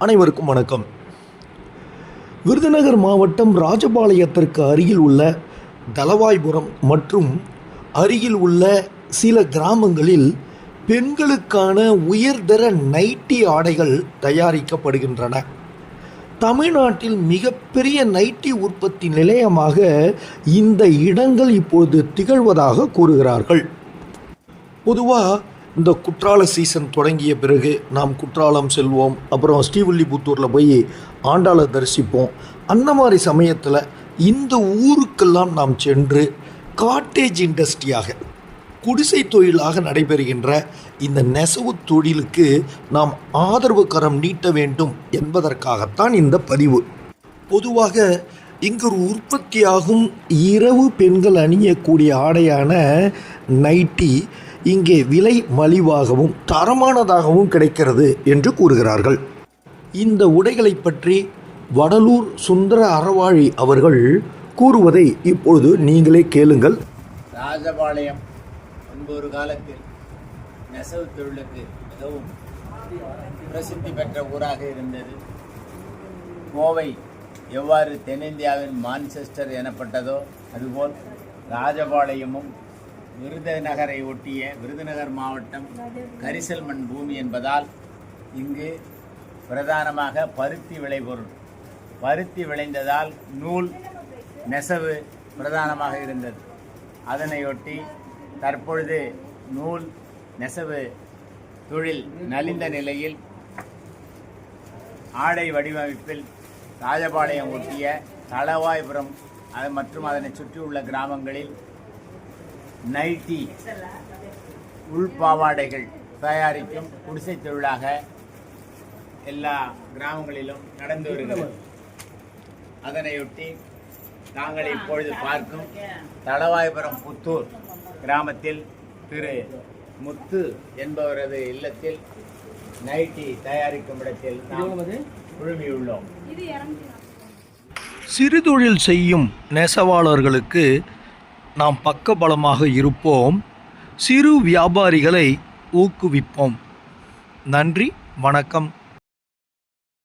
அனைவருக்கும் வணக்கம். விருதுநகர் மாவட்டம் ராஜபாளையத்திற்கு அருகில் உள்ள தலவாய்புரம் மற்றும் அருகில் உள்ள சில கிராமங்களில் பெண்களுக்கான உயர்தர நைட்டி ஆடைகள் தயாரிக்கப்படுகின்றன. தமிழ்நாட்டில் மிகப்பெரிய நைட்டி உற்பத்தி நிலையமாக இந்த இடங்கள் இப்பொழுது திகழ்வதாக கூறுகிறார்கள். பொதுவாக இந்த குற்றால சீசன் தொடங்கிய பிறகு நாம் குற்றாலம் செல்வோம். அப்புறம் ஸ்ரீவில்லிபுத்தூரில் போய் ஆண்டாளை தரிசிப்போம். அந்த மாதிரி சமயத்தில் இந்த ஊருக்கெல்லாம் நாம் சென்று காட்டேஜ் இண்டஸ்ட்ரியாக குடிசை தொழிலாக நடைபெறுகின்ற இந்த நெசவு தொழிலுக்கு நாம் ஆதரவு கரம் நீட்ட வேண்டும் என்பதற்காகத்தான் இந்த பதிவு. பொதுவாக இங்கு உற்பத்தியாகும் இரவு பெண்கள் அணியக்கூடிய ஆடையான நைட்டி இங்கே விலை மலிவாகவும் தரமானதாகவும் கிடைக்கிறது என்று கூறுகிறார்கள். இந்த உடைகளை பற்றி வடலூர் சுந்தர அறவாழி அவர்கள் கூறுவதை இப்பொழுது நீங்களே கேளுங்கள். ராஜபாளையம் முன்பு ஒரு காலத்தில் நெசவு தொழிலுக்கு மிகவும் பிரசித்தி பெற்ற ஊராக இருந்தது. கோவை எவ்வாறு தென்னிந்தியாவின் மான்செஸ்டர் எனப்பட்டதோ அதுபோல் ராஜபாளையமும் விருதுநகரை ஒட்டிய விருதுநகர் மாவட்டம் கரிசல் மண் பூமி என்பதால் இங்கு பிரதானமாக பருத்தி விளைபொருள் பருத்தி விளைந்ததால் நூல் நெசவு பிரதானமாக இருந்தது. அதனையொட்டி தற்பொழுது நூல் நெசவு தொழில் நலிந்த நிலையில் ஆடை வடிவமைப்பில் ராஜபாளையம் ஒட்டிய தளவாய்புரம் அது மற்றும் அதனை சுற்றியுள்ள கிராமங்களில் நைட்டி உள்பாவாடைகள் தயாரிக்கும் குடிசை தொழிலாக எல்லா கிராமங்களிலும் நடந்து வருகிறது. அதனையொட்டி நாங்கள் இப்பொழுது பார்க்கும் தளவாய்புரம் புத்தூர் கிராமத்தில் திரு முத்து என்பவரது இல்லத்தில் நைட்டி தயாரிக்கும் இடத்தில் நாம் குழுமியுள்ளோம். சிறுதொழில் செய்யும் நெசவாளர்களுக்கு நாம் பக்கபலமாக இருப்போம். சிறு வியாபாரிகளை ஊக்குவிப்போம். நன்றி வணக்கம்.